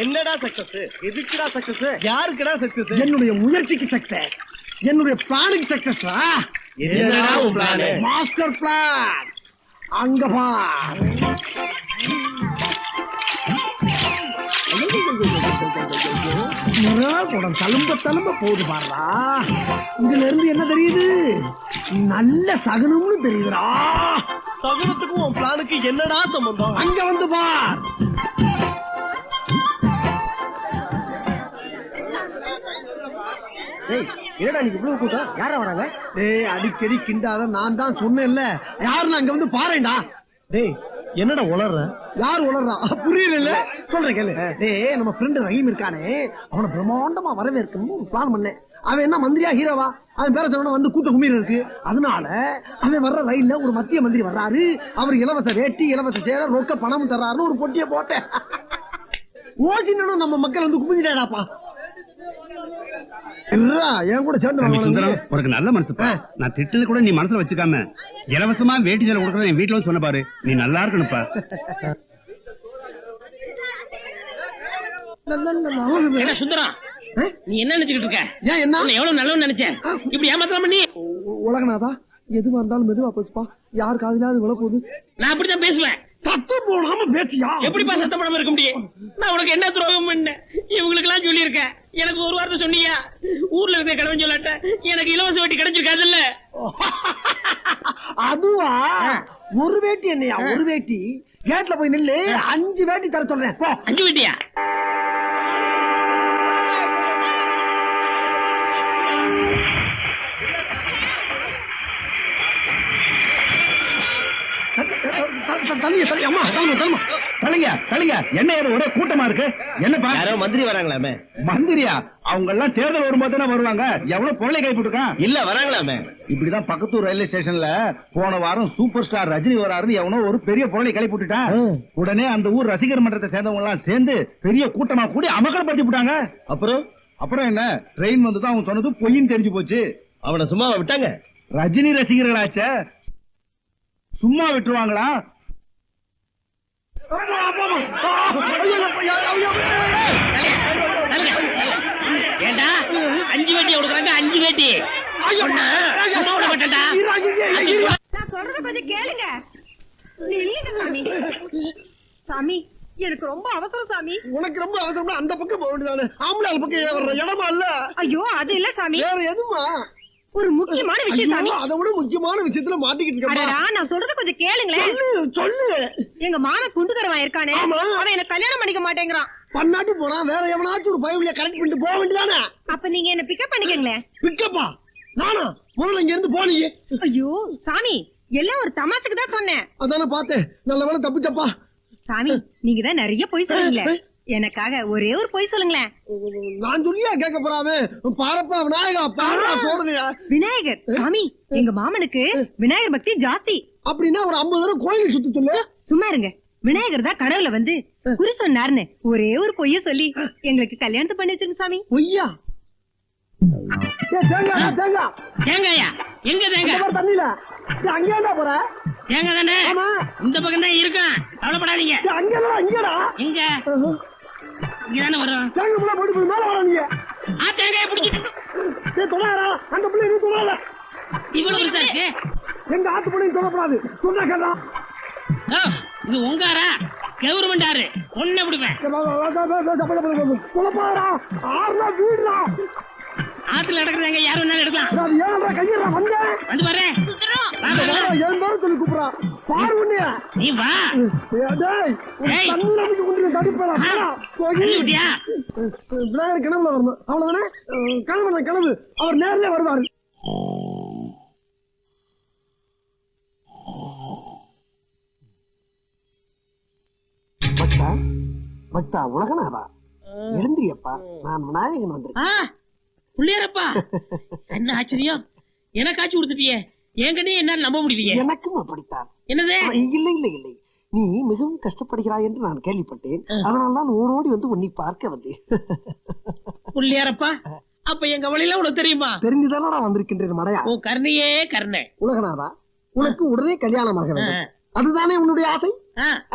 என்னடா சக்சஸ் எதுக்குடா success யாருக்குடா success என்னுடைய முயற்சிக்கு சக்சஸ் என்னுடைய பிளானுக்கு சக்சஸ்ரா என்னடா உன் plan? மாஸ்டர் பிளான் அங்க பார் குடம் தழும்ப தழும்ப போகுது பாருடா. இதுல இருந்து என்ன தெரியுது? நல்ல சகுனம்னு தெரியுதுடா. சகுனத்துக்கும் உன் பிளானுக்கு என்னடா சம்பந்தம்? அங்க வந்து பார். ஏய் என்னடா நீ இவ்வளவு கூட்டம்? யாரா வராங்க? டேய் அடிக்கடி கிண்டாத நான் தான் சொன்னேன்ல. யாருன்னு அங்க வந்து பாருடா டேய் என்னடா உளர்ற? யார் உளறா புரியல சொல்றேன் கேளு. டேய் நம்ம ஃப்ரெண்ட் ரஹீம் இருக்கானே. அவனை பிரம்மாண்டமா வரவேற்கணும்னு ஒரு பிளான் பண்ணேன். அவன் என்ன மந்திரியா ஹீரோவா? அவன் பேர சொன்ன வந்து கூட்ட குமீர் இருக்கு. அதனால அவன் வர்ற ரயில்ல ஒரு மத்திய மந்திரி வர்றாரு. அவர் இலவச வேட்டி இலவச சேர ரொக்க பணம் தர்றாருன்னு ஒரு பொட்டியை போட்டேன். ஓசினும் நம்ம மக்கள் வந்து குமிஞ்சிட்டாடாப்பா இருடா, என் கூட சேர்ந்து உனக்கு நல்ல மனசுப்பா. நான் திட்டது கூட நீ மனசுல வச்சுக்காம இலவசமா வேட்டி சேலை கொடுக்கறது என் வீட்டுல வந்து சொன்ன பாரு. நீ நல்லா இருக்கணும்ப்பா என்ன சுந்தரம்? நீ என்ன நினைச்சுக்கிட்டு இருக்க? ஏன் என்ன? நான் எவ்வளவு நல்லவன் நினைச்சேன். இப்படி ஏமாத்தலாம் பண்ணி உலகநாதா எதுவா இருந்தாலும் மெதுவா பேசுப்பா. யார் காதுலாவது விழ போகுது நான் அப்படித்தான் பேசுவேன். சத்தம் போடாம பேசியா? எப்படிப்பா சத்தம் போடாம இருக்க முடியும்? நான் உனக்கு என்ன துரோகம் பண்ணேன் இவங்களுக்கு எல்லாம் சொல்லியிருக்கேன். எனக்கு ஒரு வார்த்தை சொன்னியா? ஊர்ல இருக்க கிழவன் சொல்லாட்ட எனக்கு இலவச வட்டி கிடைச்சிருக்காதுல்ல? அதுவா? ஒரு வேட்டி என்னையா? ஒரு வேட்டி? கேட்ல போய் நில்லு அஞ்சு வேட்டி தர சொல்றேன். அஞ்சு வட்டியா? தள்ளிய தள்ளி அம்மா தள்ளுமா தள்ளுமா தலிங்க தலிங்க என்ன ஏதோ ஒரே கூட்டமா இருக்கு? என்னப்பா? யாரோ மந்திரி வராங்களாமே. மந்திரியா? அவங்க எல்லாம் தேர்தல் வரும்போது தானே வருவாங்க. எவ்வளவு பொருளை கைப்பட்டிருக்கான் இல்ல வராங்களாமே. இப்படிதான் பக்கத்தூர் ரயில்வே ஸ்டேஷன்ல போன வாரம் சூப்பர் ஸ்டார் ரஜினி வராருன்னு எவனோ ஒரு பெரிய பொருளை கிளப்பி விட்டுட்டான் உடனே அந்த ஊர் ரசிகர் மன்றத்தை சேர்ந்தவங்க எல்லாம் சேர்ந்து பெரிய கூட்டமா கூடி அமகலப்படுத்தி விட்டாங்க. அப்புறம்? அப்புறம் என்ன? ட்ரெயின் வந்து அவங்க சொன்னது பொய்ன்னு தெரிஞ்சு போச்சு. அவனை சும்மாவா விட்டாங்க? ரஜினி ரசிகர்களாச்சே. சும்மா விட்டுருவாங்களா? ஏண்டா? அஞ்சு வேட்டி கொடுக்குறாங்க அஞ்சு வேட்டி. நான் சொல்றத கொஞ்சம் கேளுங்க. சாமி. சாமி எனக்கு ரொம்ப அவசரம் சாமி. உனக்கு ரொம்ப அவசரமா அந்த பக்கம் போக வேண்டியதானே ஆம்பளை பக்கம் இடமா இல்ல? ஐயோ அது இல்ல சாமி. வேற எதுமா? ஒரு முக்கியமான விஷயம் சாமி. அதை விட முக்கியமான விஷயத்துல மாட்டிக்கிட்டு அடடா இருக்கா நான் சொல்றத கொஞ்சம் கேளுங்களேன். சொல்லு சொல்லு. எங்க மாமன் குண்டுகரவன் இருக்கானே. அவன் என்ன கல்யாணம் பண்ணிக்க மாட்டேங்கிறான். பண்ணாட்டி போனா வேற எவனாச்சும் ஒரு பயவுலிய கரெக்ட் பண்ணிட்டு போக வேண்டியதானே? அப்ப நீங்க என்ன பிக்கப் பண்ணிக்கங்களேன். பிக்கப்பா நானா? முதல்ல இங்க இருந்து போனீங்க ஐயோ சாமி எல்லாம் ஒரு தமாசுக்கு தான் சொன்னேன். அதானே பார்த்தேன். நல்ல வேலை தப்பிச்சப்பா. சாமி நீங்க தான் நிறைய பொய் சொல்லுங்களே எனக்காக ஒரே ஒரு பொய் சொல்லுங்களேன். நான் சொல்லியா கேட்க போறாமே பாரப்பா விநாயகா பாரா போடுறியா? விநாயகர் சாமி எங்க மாமனுக்கு விநாயகர் பக்தி ஜாஸ்தி. அப்படின்னா ஒரு ஐம்பது தடவை கோயில் சுத்தி சொல்லு சும்மா இருங்க. விநாயகர் தான் கடவுள வந்து குறி சொன்னாருன்னு ஒரே ஒரு பொய்ய சொல்லி எங்களுக்கு கல்யாணத்தை பண்ணி வச்சிருங்க சாமி. பொய்யா? தேங்காய் தேங்காய். தேங்காயா? எங்க தேங்காய்? தண்ணியில. போற? தேங்காய் தானே? ஆமா. இந்த பக்கம் தான் இருக்கான் கவலைப்படாதீங்க. இங்கடா? இங்க. தானே வரும் தேங்காய் புள்ள போட்டு போய் மேல வர நீங்க. ஆ தேங்காயை பிடிச்சிட்டு. அந்த பிள்ளை நீ தொடாத. இவ்வளவு பெருசா இருக்கு எங்க ஆத்து பிள்ளையும் தொடக்கூடாது. சொன்னா கேட்டா. ஓ, இது உங்காரா? கவர்மெண்ட் ஆறு ஒண்ணு விடுவேன் குழப்பாடா ஆறுனா வீடுடா. ஆத்துல நடக்கிறதாங்க யாரும் வேணாலும் எடுக்கலாம். அது ஏன்டா கையிடா வந்தேன். வந்து பாரு. என் பேரும் சொல்லி கூப்பிடுறா. பாரு உன்னைய நீ வா. டேய் ஒரு ஏய். தண்ணி நம்பிக்கை கொண்டு தடுப்பேடா போடா. போய் தள்ளி விட்டியா? விநாயகர் கிணவுல வரணும். அவ்வளவுதானே? அஹ், கிளம்பு. அவர் நேர்ல வருவாரு. பக்தா பக்தா உலகநாதா? எழுந்திரியப்பா நான் விநாயகன் வந்திருக்கேன். புள்ளியாரப்பா. என்ன ஆச்சரியம்? எனக்கு ஆச்சு கொடுத்துட்டியே என் கண்ணையே என்னால நம்ப முடியலையே. எனக்கும் அப்படித்தான். என்னது? இல்லை இல்லை இல்லை. நீ மிகவும் கஷ்டப்படுகிறாய் என்று நான் கேள்விப்பட்டேன். அதனால தான் ஓடோடி வந்து உன்னை பார்க்க வந்தேன். புள்ளியாரப்பா அப்ப எங்க வழியில உனக்கு தெரியுமா? தெரிஞ்சுதானே நான் வந்திருக்கின்றேன் மடையா. உன் கருணையே கருணை. உலகநாதா உனக்கு உடனே கல்யாணமாக வேண்டும். அதுதானே உன்னுடைய ஆசை?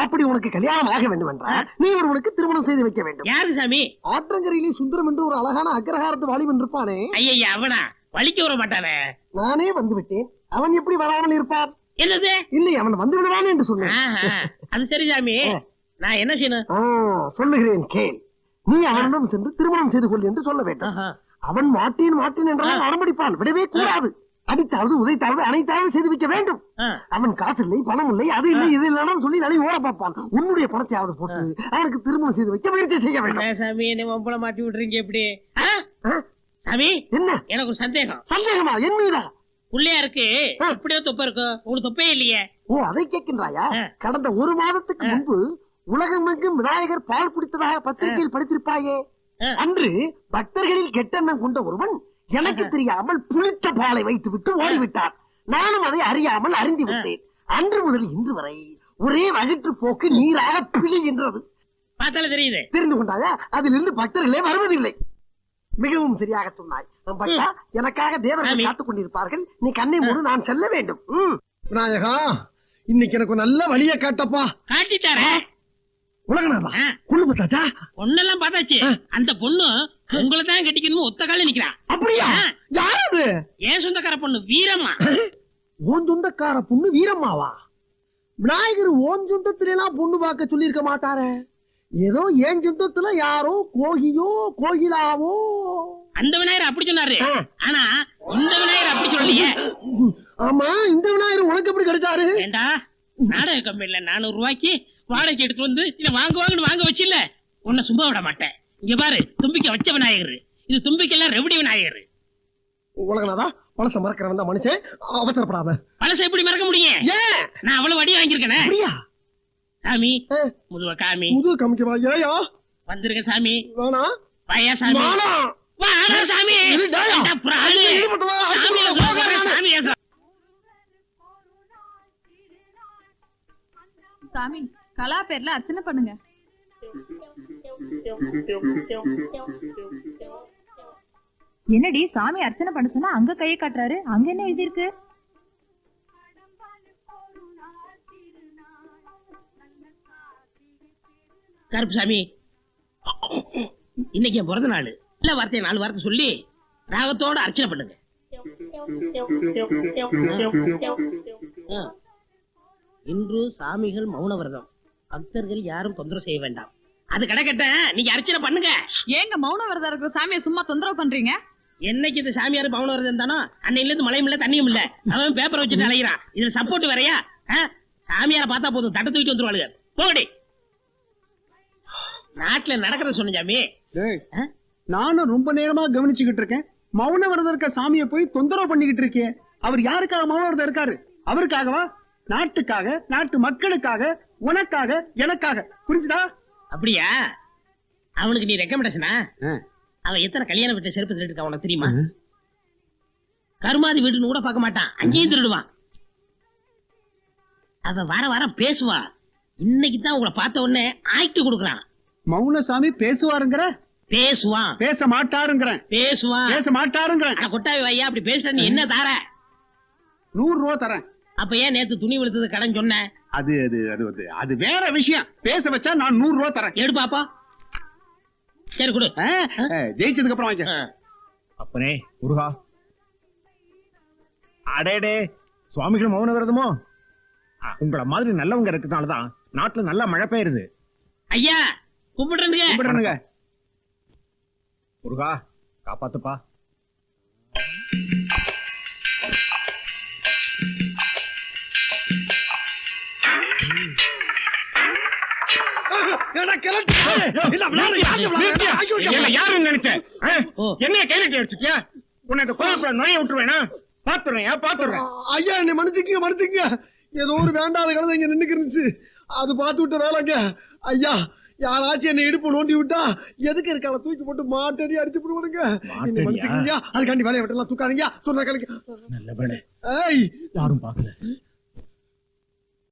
அப்படி உனக்கு கல்யாணம் ஆக வேண்டும் என்றால் நீ ஒருவனுக்கு திருமணம் செய்து வைக்க வேண்டும். யாரு சாமி? ஆற்றங்கரையிலே சுந்தரம் என்று ஒரு அழகான அக்ரஹாரத்து வாலிபன் இருப்பானே. ஐயா அவனா? வலிக்க விட மாட்டானே. நானே வந்து விட்டேன் அவன் எப்படி வராமல் இருப்பார் என்னது? இல்லை அவன் வந்து விடுவான் என்று சொன்னேன். அது சரி சாமி. நான் என்ன செய்யணும்? சொல்லுகிறேன் கேள். நீ அவனிடம் சென்று திருமணம் செய்து கொள் என்று சொல்ல வேண்டும். அவன் மாட்டேன் மாட்டேன் என்றால் அடம்பிடிப்பான். விடவே கூடாது. அடித்தாவது உதைத்தாவது அனைத்தாவது செய்து வைக்க வேண்டும். அவன் காசு இல்லை பணம் இல்லை அது இல்லை இது இல்லைன்னு சொல்லி நலி ஓட பார்ப்பான். உன்னுடைய பணத்தையாவது போட்டு அவனுக்கு திருமணம் செய்து வைக்க முயற்சி செய்ய வேண்டும். சாமி என்ன மாட்டி விட்டுறீங்க எப்படி? சாமி என்ன? எனக்கு சந்தேகம். சந்தேகமா? என் மீதா? பிள்ளையாருக்கு இப்படியே தொப்பை இருக்கும் உங்களுக்கு தொப்பே இல்லையே. ஓ அதை கேட்கின்றாயா. கடந்த ஒரு மாதத்துக்கு. முன்பு உலகமெங்கும் விநாயகர் பால் குடித்ததாக பத்திரிகையில் படித்திருப்பாயே. அன்று பக்தர்களில் கெட்டெண்ணம் கொண்ட ஒருவன் எனக்கு தெரியாமல் புளித்த பாலை வைத்து விட்டு ஓடிவிட்டார் நானும் அதை அறியாமல் அறிந்து விட்டேன். அன்று முதல் இன்று வரை ஒரே வயிற்று போக்கு நீராக பிழிகின்றது பார்த்தாலே தெரியுது. தெரிந்து கொண்டாயா? அதிலிருந்து பக்தர்களே வருவதில்லை. மிகவும் சரியாக சொன்னாய். பக்தா எனக்காக தேவர்கள். காத்துக் கொண்டிருப்பார்கள் நீ கண்ணை மூடு நான் செல்ல வேண்டும். விநாயகா இன்னைக்கு எனக்கு நல்ல வழிய காட்டப்பா. காட்டிட்டாரே. உலகநாதா. கொள்ளு பார்த்தாச்சா? பொண்ணெல்லாம் பார்த்தாச்சு. அந்த பொண்ணு உங்களை தான் கட்டிக்கணும் ஒத்த கால நிக்கிறா. அப்படியா. யார் அது? ஏன் சொந்தக்கார பொண்ணு? வீரம்மா. ஓன் சொந்தக்கார பொண்ணு வீரம்மாவா? விநாயகர் ஓன் சொந்தத்துல எல்லாம் பொண்ணு பார்க்க சொல்லியிருக்க மாட்டாரே. ஏதோ ஏன் சொந்தத்துல யாரோ கோகியோ கோகிலாவோ? அந்த விநாயகர் அப்படி சொன்னாரு. ஆனா இந்த விநாயகர் அப்படி சொல்லலையே. ஆமா இந்த விநாயகர் உனக்கு எப்படி கிடைச்சாரு? ஏண்டா நாடக கம்பெனில நானூறு ரூபாய்க்கு வாடகை எடுத்து வந்து இதை வாங்க வாங்கன்னு வாங்க வச்சில்ல. உன்னை சும்மா விட மாட்டேன். இங்க பாரு தும்பிக்க வச்ச விநாயகர். இது தும்பிக்கெல்லாம் ரெவடி விநாயகர். உலகநாதா பழச மறக்கிறவன் தான் மனுஷன். அவசரப்படாத. பழசை எப்படி மறக்க முடியும்? நான் அவ்வளவு வடி வாங்கியிருக்கேனே. சாமி. முதுவ காமி. முது காமிக்கவா ஏயா. வந்திருக்க சாமி. வேணா. வாயா சாமி. வாடா. வா ஆனா சாமி. சாமி கலா பேர்ல அர்ச்சனை பண்ணுங்க. என்னடி சாமி அர்ச்சனை பண்ண சொன்னா அங்க கையை காட்டுறாரு. அங்க என்ன எழுதியிருக்கு? கருப்பு சாமி இன்னைக்கு என் பிறந்த நாள். இல்ல வார்த்தையை நாலு வார்த்தை சொல்லி ராகத்தோட அர்ச்சனை பண்ணுங்க. இன்று சாமிகள் மௌன விரதம். பக்தர்கள் யாரும் தொந்தரவு செய்ய வேண்டாம். அது கிடக்கட்ட நீங்க அர்ச்சனை பண்ணுங்க. ஏங்க மௌன விரதம் இருக்கிற சாமியை சும்மா தொந்தரவு பண்றீங்க? என்னைக்கு இந்த சாமியார் மௌன விரதம் தானோ அன்னையில இருந்து மழையும் இல்ல தண்ணியும் இல்ல. அவன் பேப்பர் வச்சுட்டு அலைகிறான் இதுல சப்போர்ட் வேறையா? சாமியார பார்த்தா போதும். தட்டை தூக்கிட்டு வந்துருவாளுங்க. போகடி நாட்டுல நடக்கிறத சொன்ன? நானும் ரொம்ப நேரமா கவனிச்சுக்கிட்டு இருக்கேன். மௌன விரதம் இருக்க சாமியை போய் தொந்தரவு பண்ணிக்கிட்டு இருக்கேன் அவர் யாருக்காக மௌன விரதம் இருக்காரு? அவருக்காகவா? நாட்டுக்காக நாட்டு மக்களுக்காக உனக்காக எனக்காக. புரிஞ்சுதா? அப்படியா? அவனுக்கு நீ ரெக்கமெண்டேஷனா அவன் எத்தனை கல்யாணம் வீட்டு செருப்பு திருட்டு உனக்கு தெரியுமா? கருமாதி வீடுன்னு கூட பார்க்க மாட்டான். அங்கேயும் திருடுவான். அவன் வார வாரம் பேசுவான் இன்னைக்கு தான் உங்களை பார்த்த உடனே ஆக்ட் கொடுக்குறான். மௌனசாமி பேசுவாருங்கிற? பேசுவான். பேச மாட்டாருங்கிறேன் பேசுவான். பேச மாட்டாருங்கிறேன் கொட்டாவி வையா அப்படி பேசுற நீ என்ன தார? நூறு ரூபா தரேன். அப்ப ஏன் நேத்து துணி விழுத்தது கடன் சொன்ன? அது அது அது அது அது வேற விஷயம். பேச வச்சா நான் நூறு ரூபா தரேன். எடு பாப்பா. சரி கொடு. ஜெயிச்சதுக்கு அப்புறம் வாங்க. அப்பனே முருகா. அடேடே சுவாமிகள் மௌன விரதமோ? உங்கள மாதிரி நல்லவங்க இருக்கனாலதான் நாட்டுல நல்லா மழை பெய்யுது. ஐயா கும்பிடுறேன் கும்பிடுறேனுங்க. முருகா காப்பாத்துப்பா. என்ன யாருன்னு நினைச்சேன் ஆ? ஓ. என்னைய கையில அடிச்சுக்கியா உன்னை இந்த கோயிலுக்குள்ள நுழைய விட்டுருவேனா? பாத்துறேன் பாத்துறேன். ஐயா என்னை மன்னிச்சுக்கங்க மன்னிச்சுக்கங்க. ஏதோ ஒரு வேண்டாத கழுதை இங்க நின்னுக்கு இருந்துச்சு அது பார்த்து விட்ட வேலைங்க. ஐயா யாராச்சும் என்ன இடுப்பு நோண்டி விட்டா எதுக்கு இருக்கால தூக்கி போட்டு மாட்டடி அடிச்சு போடுவானுங்க. அதுக்காண்டி வேலையை விட்டுலாம் தூக்காதீங்க. சொன்ன கலைக்கு நல்ல வேலை. ஏய்! யாரும் பாக்கல